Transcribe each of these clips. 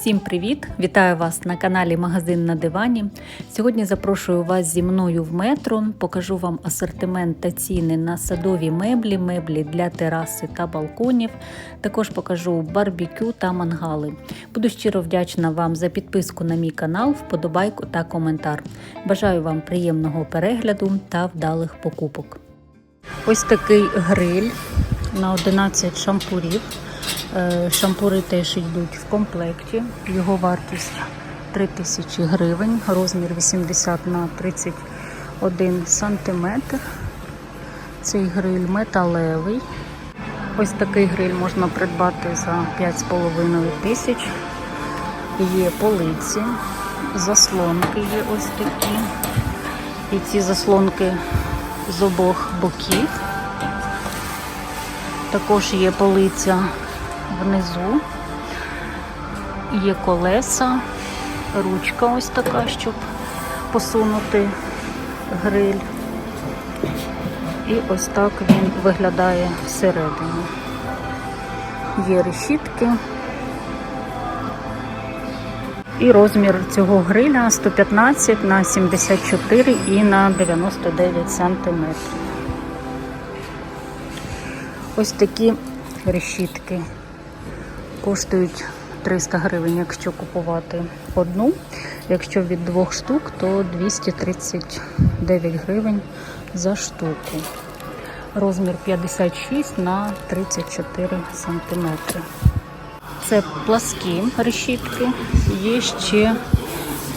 Всім привіт! Вітаю вас на каналі Магазин на дивані. Сьогодні запрошую вас зі мною в метро. Покажу вам асортимент та ціни на садові меблі, меблі для тераси та балконів. Також покажу барбекю та мангали. Буду щиро вдячна вам за підписку на мій канал, вподобайку та коментар. Бажаю вам приємного перегляду та вдалих покупок. Ось такий гриль на 11 шампурів. Е, Шампури теж йдуть в комплекті. Його вартість 3000 гривень, розмір 80 на 31 сантиметр. Цей гриль металевий. Ось такий гриль можна придбати за 5,5 тисяч. Є полиці, заслонки є ось такі. І ці заслонки з обох боків. Також є полиця внизу, є колеса, ручка ось така, щоб посунути гриль. І ось так він виглядає всередині. Є решітки. І розмір цього гриля 115 на 74 і на 99 сантиметрів. Ось такі решітки коштують 300 гривень, якщо купувати одну. Якщо від двох штук, то 239 гривень за штуку. Розмір 56 на 34 сантиметри. Це пласкі решітки. Є ще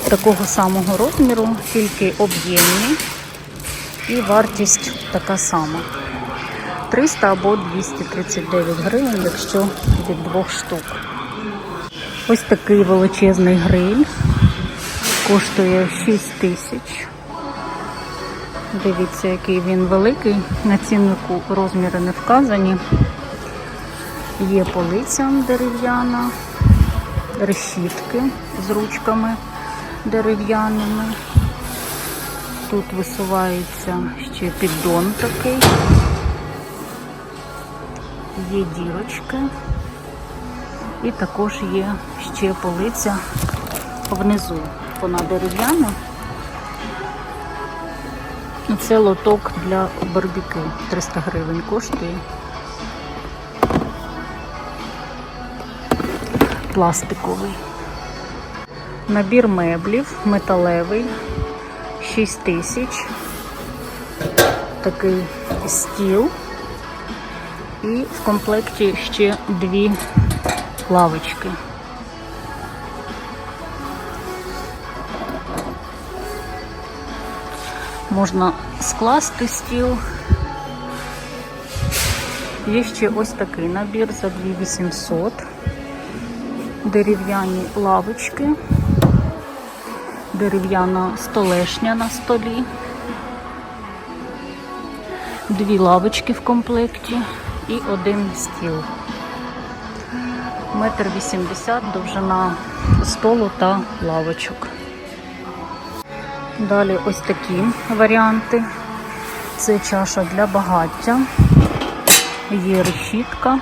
такого самого розміру, тільки об'ємні. І вартість така сама. 300 або 239 гривень, якщо від двох штук. Ось такий величезний гриль. Коштує 6 тисяч. Дивіться, який він великий. На ціннику розміри не вказані. Є полиця дерев'яна, решітки з ручками дерев'яними. Тут висувається ще піддон такий. Є дірочки. І також є ще полиця внизу. Вона дерев'яна. Це лоток для барбекю. 300 гривень коштує. Пластиковий. Набір меблів металевий. 6 тисяч. Такий стіл. І в комплекті ще дві лавочки. Можна скласти стіл. Є ще ось такий набір за 2800. Дерев'яні лавочки, дерев'яна столешня на столі, дві лавочки в комплекті і один стіл. Метр вісімдесят довжина столу та лавочок. Далі ось такі варіанти. Це чаша для багаття, є решітка,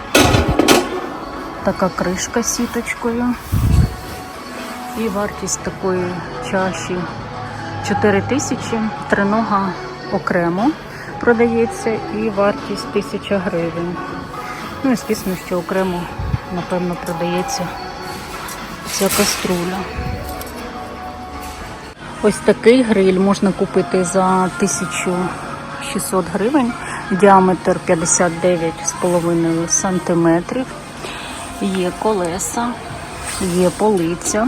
така кришка сіточкою. І вартість такої чаші 4 тисячі, тринога окремо продається і вартість 1000 гривень. Ну і звісно, що окремо, напевно, продається ця каструля. Ось такий гриль можна купити за 1600 гривень, діаметр 59,5 см. Є колеса, є полиця,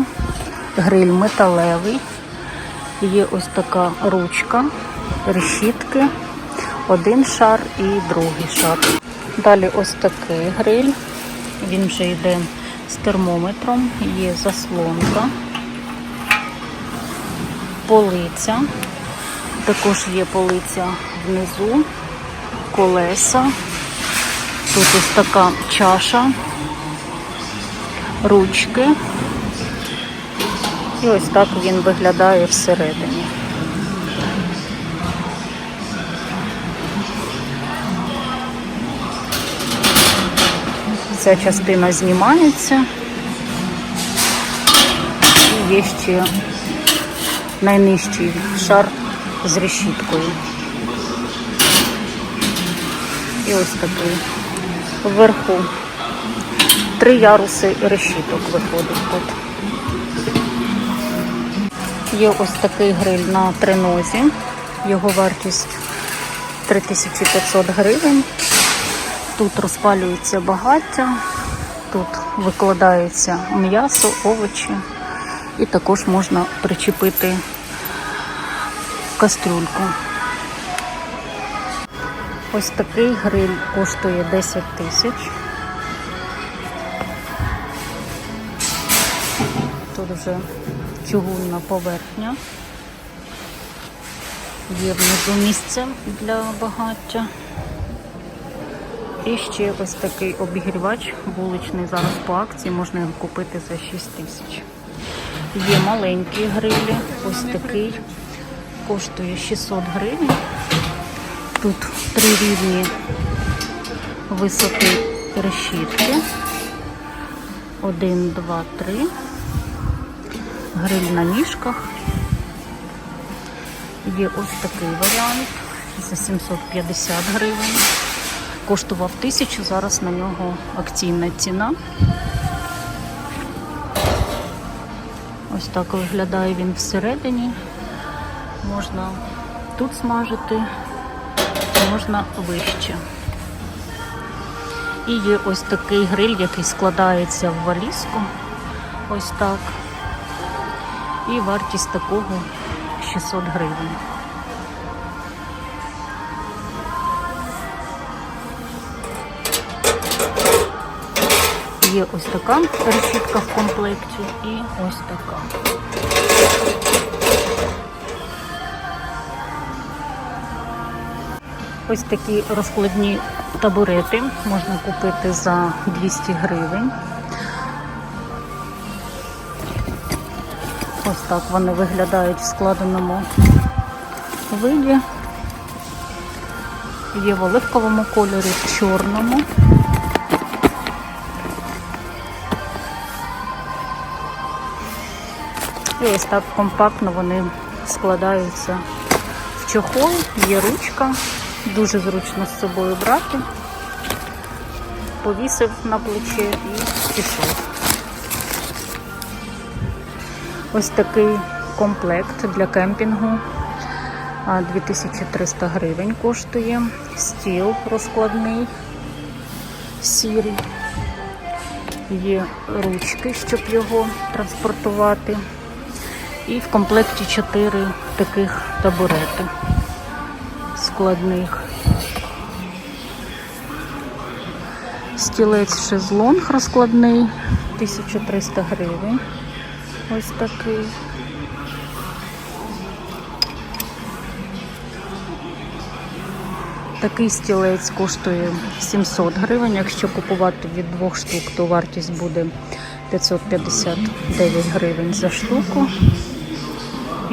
гриль металевий, є ось така ручка, решітки один шар і другий шар. Далі ось такий гриль. Він вже йде з термометром, є заслонка, полиця. Також є полиця внизу, колеса. Тут ось така чаша, ручки. І ось так він виглядає всередині. Ця частина знімається. І є ще найнижчий шар з решіткою. І ось такий вверху. Три яруси решіток виходить тут. Є ось такий гриль на тренозі. Його вартість 3500 гривень. Тут розпалюється багаття, тут викладається м'ясо, овочі і також можна причепити кастрюльку. Ось такий гриль коштує 10 тисяч. Тут вже чугунна поверхня. Є внизу місце для багаття. І ще ось такий обігрівач вуличний зараз по акції, можна його купити за 6 тисяч. Є маленькі грилі, ось такий, коштує 600 гривень. Тут три рівні висоти решітки. Один, два, три. Гриль на ніжках. Є ось такий варіант за 750 гривень. Коштував тисячу, зараз на нього акційна ціна. Ось так виглядає він всередині. Можна тут смажити, можна вище. І є ось такий гриль, який складається в валізку. Ось так. І вартість такого 600 гривень. Є ось така решітка в комплекті і ось така. Ось такі розкладні табурети можна купити за 200 гривень. Ось так вони виглядають в складеному виді. Є в оливковому кольорі, в чорному. І ось так компактно вони складаються в чохол, є ручка, дуже зручно з собою брати. Повісив на плече і пішов. Ось такий комплект для кемпінгу. 2300 гривень коштує. Стіл розкладний, сірий. Є ручки, щоб його транспортувати. І в комплекті 4 таких табурети складних. Стілець шезлонг розкладний, 1300 гривень. Ось такий. Такий стілець коштує 700 гривень. Якщо купувати від двох штук, то вартість буде 559 гривень за штуку.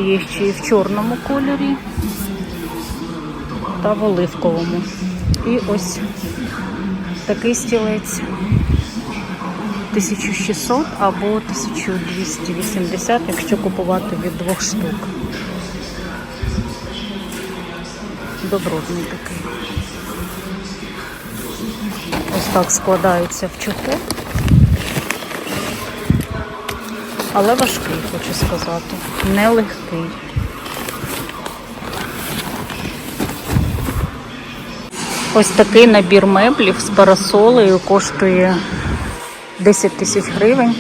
Є ще і в чорному кольорі та в оливковому. І ось такий стілець 1600 або 1280, якщо купувати від двох штук. Добротний такий. Ось так складається в чохол. Але важкий, хочу сказати. Нелегкий. Ось такий набір меблів з парасолею коштує 10 тисяч гривень.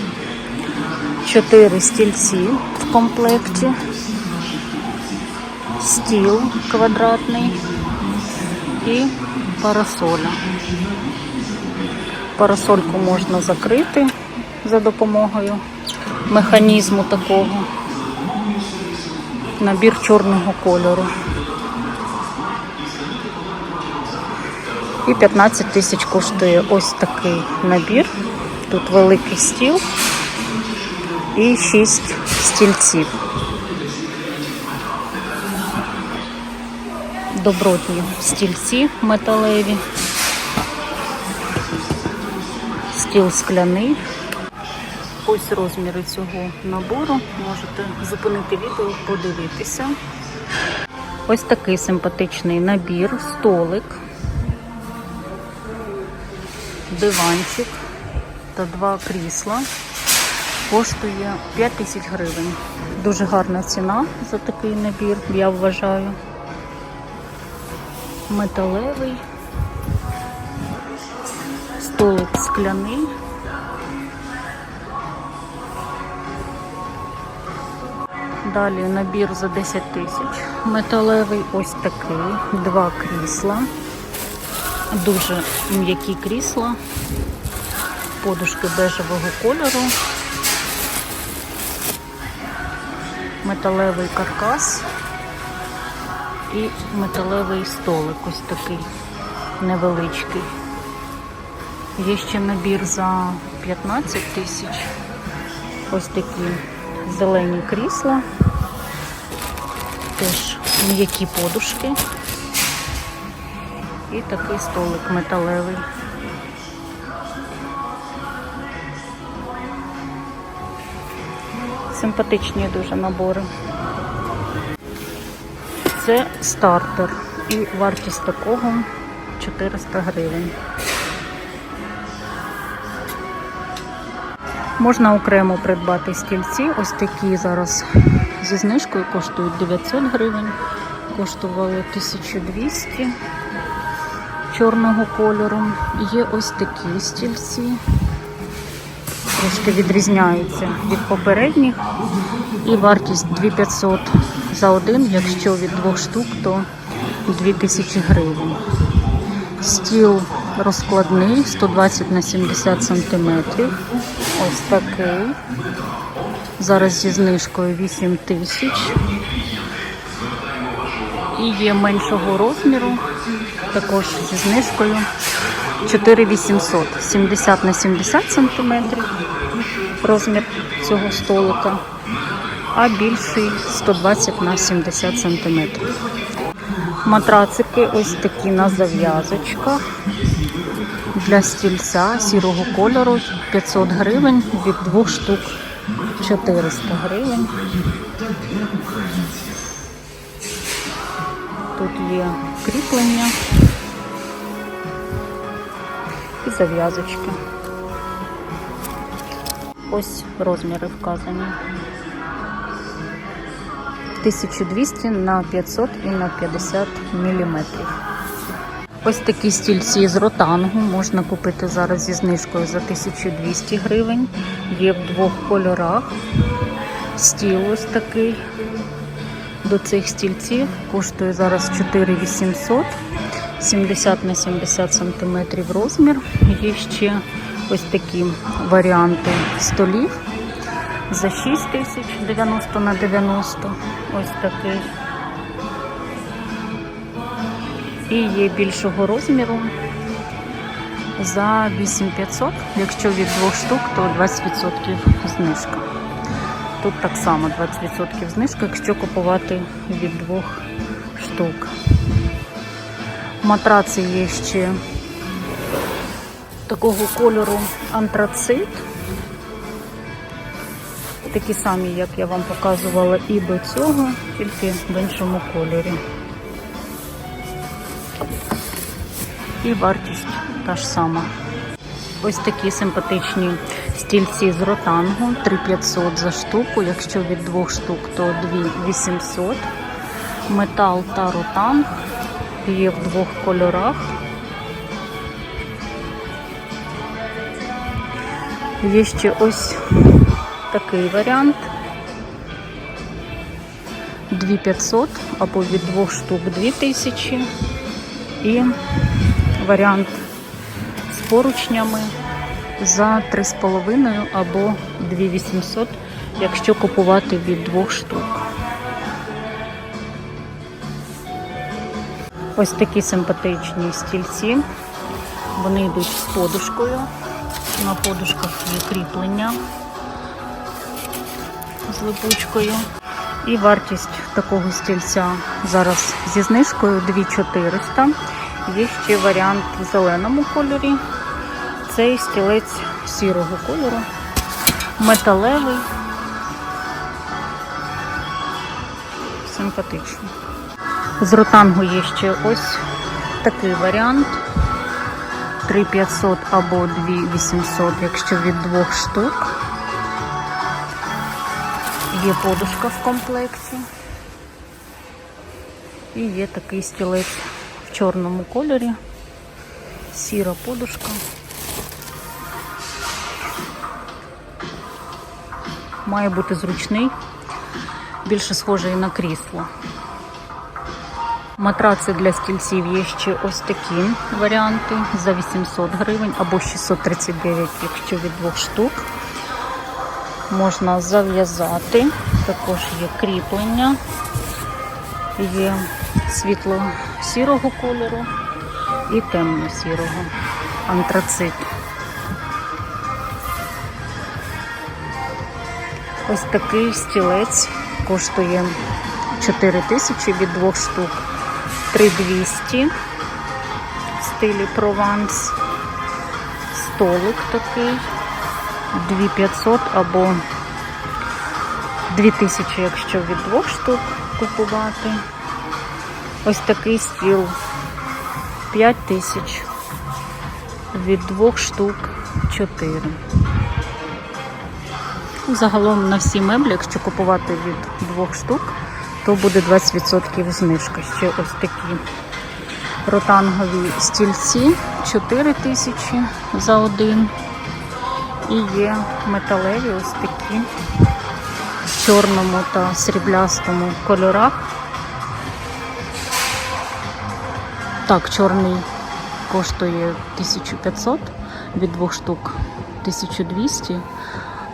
Чотири стільці в комплекті. Стіл квадратний і парасоля. Парасольку можна закрити за допомогою механізму такого. Набір чорного кольору. І 15 тисяч коштує ось такий набір. Тут великий стіл і 6 стільців. Добротні стільці металеві. Стіл скляний. Ось розміри цього набору. Можете зупинити відео, подивитися. Ось такий симпатичний набір, столик, диванчик та два крісла. Коштує 5 тисяч гривень. Дуже гарна ціна за такий набір, я вважаю. Металевий, столик скляний. Далі набір за 10 тисяч. Металевий, ось такий, два крісла. Дуже м'які крісла, подушки бежевого кольору, металевий каркас і металевий столик, ось такий невеличкий. Є ще набір за 15 тисяч. Ось такі зелені крісла, теж м'які подушки. І такий столик металевий. Симпатичні дуже набори. Це стартер і вартість такого 400 гривень. Можна окремо придбати стільці. Ось такі зараз зі знижкою коштують 900 гривень, коштували 1200 чорного кольору. Є ось такі стільці. Трошки відрізняються від попередніх. І вартість 2500 за один, якщо від двох штук, то 2000 гривень. Стіл розкладний 120 на 70 сантиметрів. Ось такий. Зараз зі знижкою 8 тисяч. І є меншого розміру, також зі знижкою. 4800, 70 на 70 сантиметрів розмір цього столика, а більший 120 на 70 сантиметрів. Матрацики ось такі на зав'язочках. Для стільця сірого кольору 500 гривень, від двох штук 400 гривень. Тут є кріплення і зав'язочки. Ось розміри вказані. 1200 на 500 і на 50 міліметрів. Ось такі стільці з ротангу можна купити зараз зі знижкою за 1200 гривень. Є в двох кольорах. Стіл ось такий. До цих стільців коштує зараз 4800, 70 на 70 сантиметрів розмір. Є ще ось такі варіанти столів за 6 тисяч 90 на 90. Ось такий. І є більшого розміру за 8500. Якщо від двох штук, то 20% знижка. Тут так само 20% знижка, якщо купувати від двох штук. Матраці є ще такого кольору антрацит. Такі самі, як я вам показувала і до цього, тільки в іншому кольорі. І вартість та ж сама. Ось такі симпатичні стільці з ротангу 3500 за штуку. Якщо від двох штук, то 2800. Метал та ротанг є в двох кольорах. Є ще ось такий варіант. 2500 або від двох штук 2000 і варіант з поручнями за 3,5 або 2800, якщо купувати від двох штук. Ось такі симпатичні стільці. Вони йдуть з подушкою. На подушках є кріплення з липучкою. І вартість такого стільця зараз зі знижкою 2400. Є ще варіант в зеленому кольорі. Цей стілець сірого кольору. металевий. Симпатично. З ротангу є ще ось такий варіант. 3500 або 2800, якщо від двох штук. Є подушка в комплекті. І є такий стілець чорному кольорі. Сіра подушка. Має бути зручний, більше схожий на крісло. Матраци для стільців є ще ось такі варіанти за 800 гривень або 639, якщо від двох штук. Можна зав'язати, також є кріплення, є світло-сірого кольору і темно-сірого антрацит. Ось такий стілець коштує 4 тисячі від двох штук. 3200 в стилі Прованс. Столик такий. 2500 або 2000, якщо від двох штук купувати. Ось такий стіл 5000. Від двох штук 4. Загалом на всі меблі, якщо купувати від двох штук, то буде 20% знижка. Ще ось такі ротангові стільці 4 тисячі за один. І є металеві ось такі в чорному та сріблястому кольорах. Так, чорний коштує 1500 від двох штук 1200,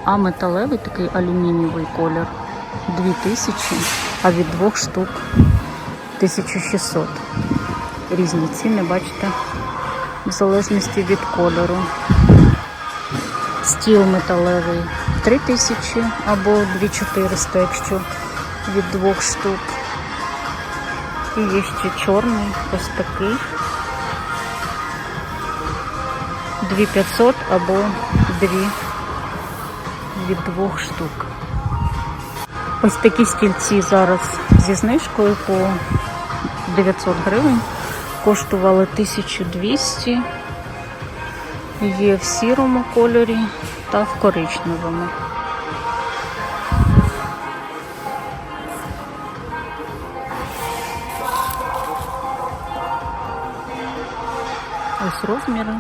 а металевий такий алюмінієвий колір 2000, а від двох штук 1600. Різні ціни, бачите, в залежності від кольору. Стіл металевий 3000 або 2400, якщо від двох штук. Є ще чорний, ось такий. 2500 або 2 від двох штук. Ось такі стільці зараз зі знижкою по 900 гривень. Коштували 1200. Є в сірому кольорі та в коричневому. Розміри.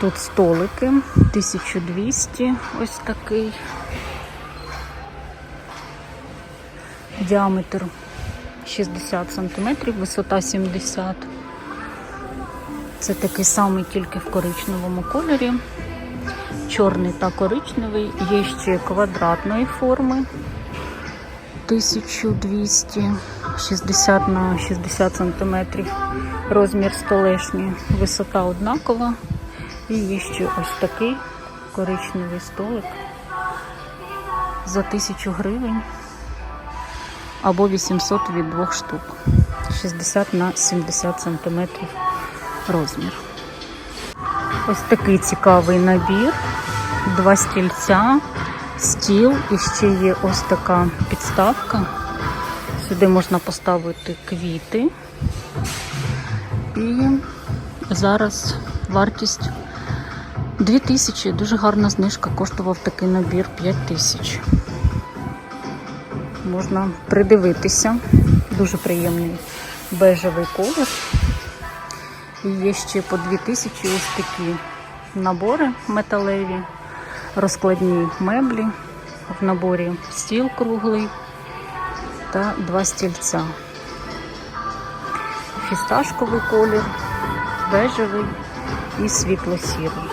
Тут столики 1200, ось такий. Діаметр 60 см, висота 70 Це такий самий тільки в коричневому кольорі. Чорний та коричневий. Є ще квадратної форми 1200 60 на 60 см. Розмір столешні, висота однакова. І є ще ось такий коричневий столик за 1000 гривень або 800 від двох штук. 60 на 70 см розмір. Ось такий цікавий набір. Два стільця, стіл і ще є ось така підставка. Сюди можна поставити квіти. І зараз вартість 2000, дуже гарна знижка, коштував такий набір 5000. Можна придивитися. Дуже приємний бежевий колір. І є ще по 2000 ось такі набори металеві, розкладні меблі. В наборі стіл круглий та два стільця. Фісташковий колір, бежевий і світло-сірий.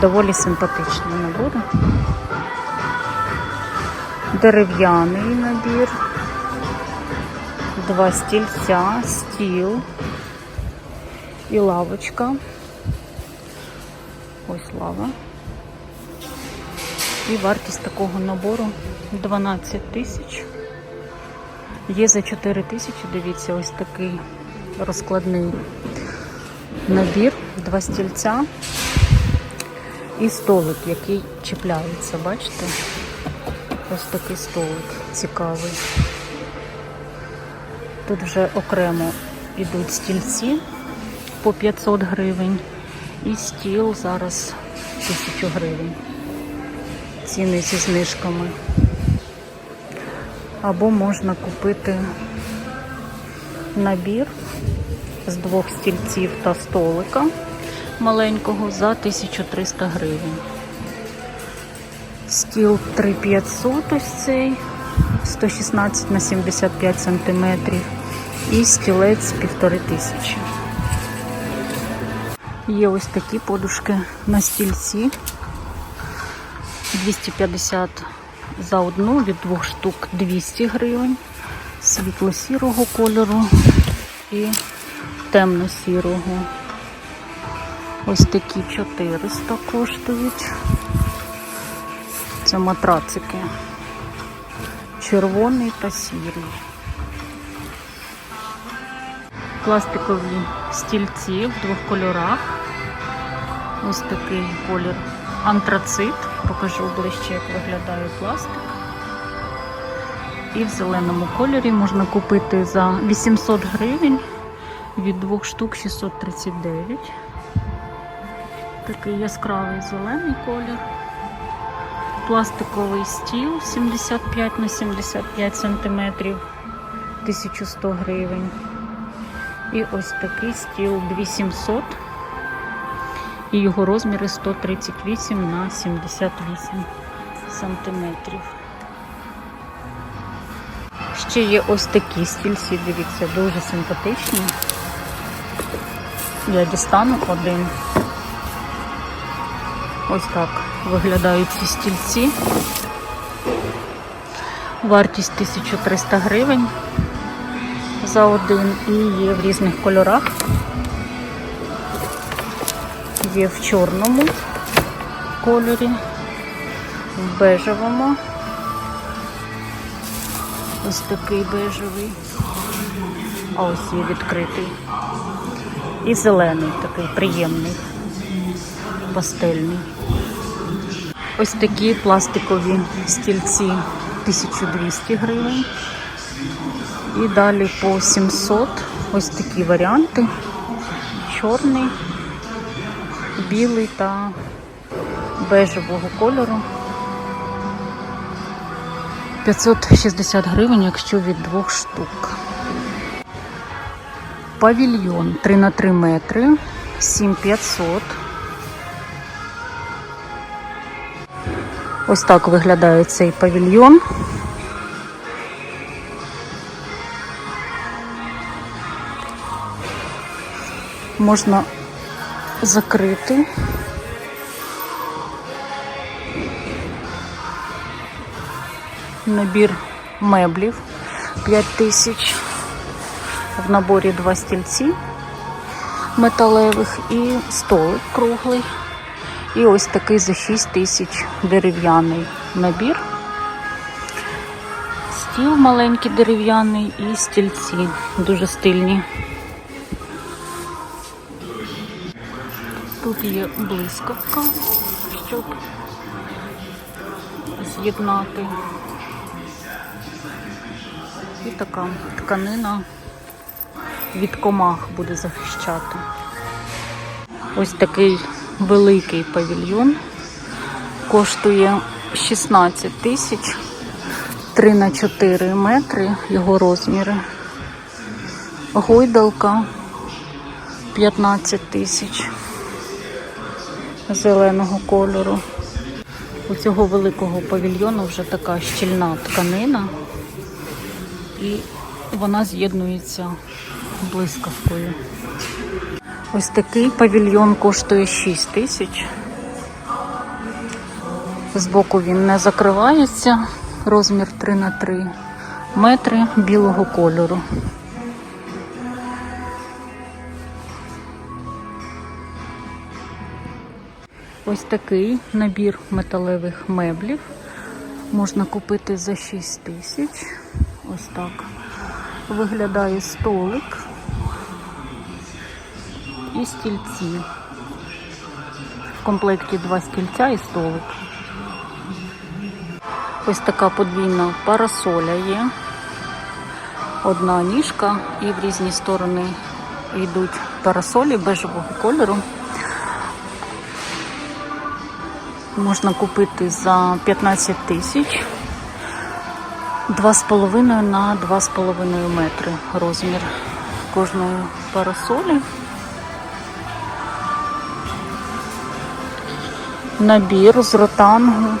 Доволі симпатичні набори. Дерев'яний набір, два стільця, стіл і лавочка. Ось лава. І вартість такого набору 12 тисяч. Є за 4 тисячі, дивіться, ось такий розкладний набір, два стільця, І столик, який чіпляється, бачите? Ось такий столик цікавий. Тут вже окремо йдуть стільці по 500 гривень. І стіл зараз 1000 гривень. Ціни зі знижками. Або можна купити набір з двох стільців та столика маленького за 1300 гривень. Стіл 3500 ось цей, 116 на 75 сантиметрів. І стілець 1500. Є ось такі подушки на стільці. 250 за одну, від двох штук 200 гривень, світло-сірого кольору і темно-сірого. Ось такі 400 коштують. Це матрацики. Червоний та сірий. Пластикові стільці в двох кольорах. Ось такий колір антрацит. Покажу ближче, як виглядає пластик. І в зеленому кольорі можна купити за 800 гривень від двох штук 639. Такий яскравий зелений колір. Пластиковий стіл 75 на 75 сантиметрів 1100 гривень. І ось такий стіл 2700 і його розміри 138 на 78 сантиметрів. Ще є ось такі стільці, дивіться, дуже симпатичні. Я дістану один. Ось так виглядають ці стільці. Вартість 1300 гривень за один і є в різних кольорах. Є в чорному кольорі, в бежевому. Ось такий бежевий. А ось є відкритий. І зелений такий приємний, пастельний. Ось такі пластикові стільці 1200 гривень. І далі по 700 ось такі варіанти. Чорний, білий та бежевого кольору. 560 гривень, якщо від двох штук. Павільйон 3 на 3 метри, 7500. Ось так виглядає цей павільйон. Можна закрити. Набір меблів 5 тисяч. В наборі два стільці металевих і столик круглий. І ось такий за 6 тисяч дерев'яний набір. Стіл маленький дерев'яний і стільці дуже стильні. Тут є блискавка, щоб з'єднати. І така тканина від комах буде захищати. Ось такий великий павільйон. Коштує 16 тисяч 3 на 4 метри його розміри. Гойдалка 15 тисяч зеленого кольору. У цього великого павільйону вже така щільна тканина і вона з'єднується блискавкою. Ось такий павільйон коштує 6 тисяч. Збоку він не закривається, розмір 3 на 3 метри білого кольору. Ось такий набір металевих меблів можна купити за 6 тисяч. Ось так виглядає столик і стільці. В комплекті два стільця і столик. Ось така подвійна парасоля є. Одна ніжка і в різні сторони йдуть парасолі бежевого кольору. Можна купити за 15 тисяч. 2,5 на 2,5 метри розмір кожної парасолі. Набір з ротангу.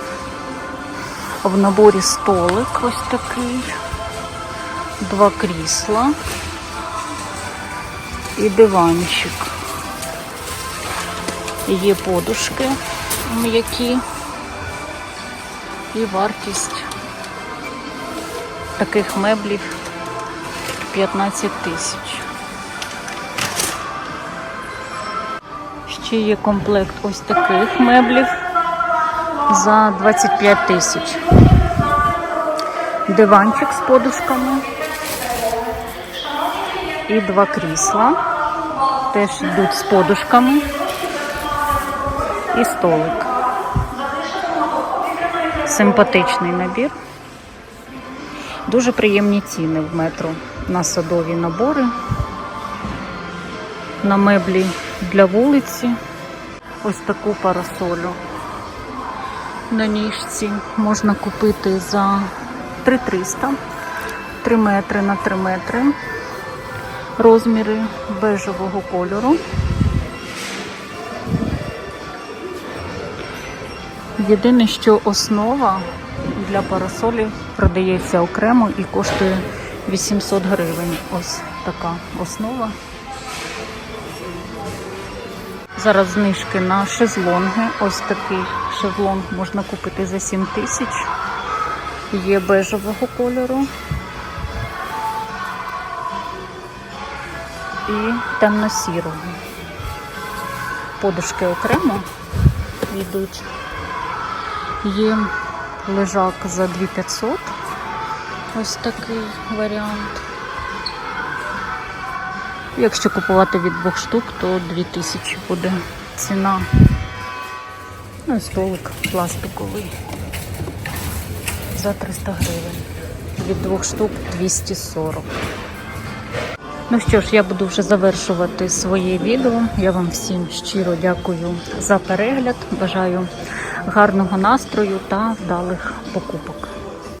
В наборі столик ось такий, два крісла і диванчик. Є подушки м'які і вартість таких меблів 15 тисяч. Ще є комплект ось таких меблів за 25 тисяч. Диванчик з подушками і два крісла. Теж йдуть з подушками і столик. Симпатичний набір. Дуже приємні ціни в метро на садові набори, на меблі для вулиці. Ось таку парасолю на ніжці можна купити за 3300, 3 метри на 3 метри, розміри бежевого кольору. Єдине, що основа для парасолі продається окремо і коштує 800 гривень. Ось така основа. Зараз знижки на шезлонги. Ось такий шезлонг можна купити за 7 тисяч. Є бежевого кольору. І темно-сірого. Подушки окремо йдуть. Є лежак за 2500. Ось такий варіант. Якщо купувати від двох штук, то 2000 буде ціна. Ну, столик пластиковий за 300 гривень. Від двох штук 240. Ну що ж, я буду вже завершувати своє відео. Я вам всім щиро дякую за перегляд. Бажаю гарного настрою та вдалих покупок.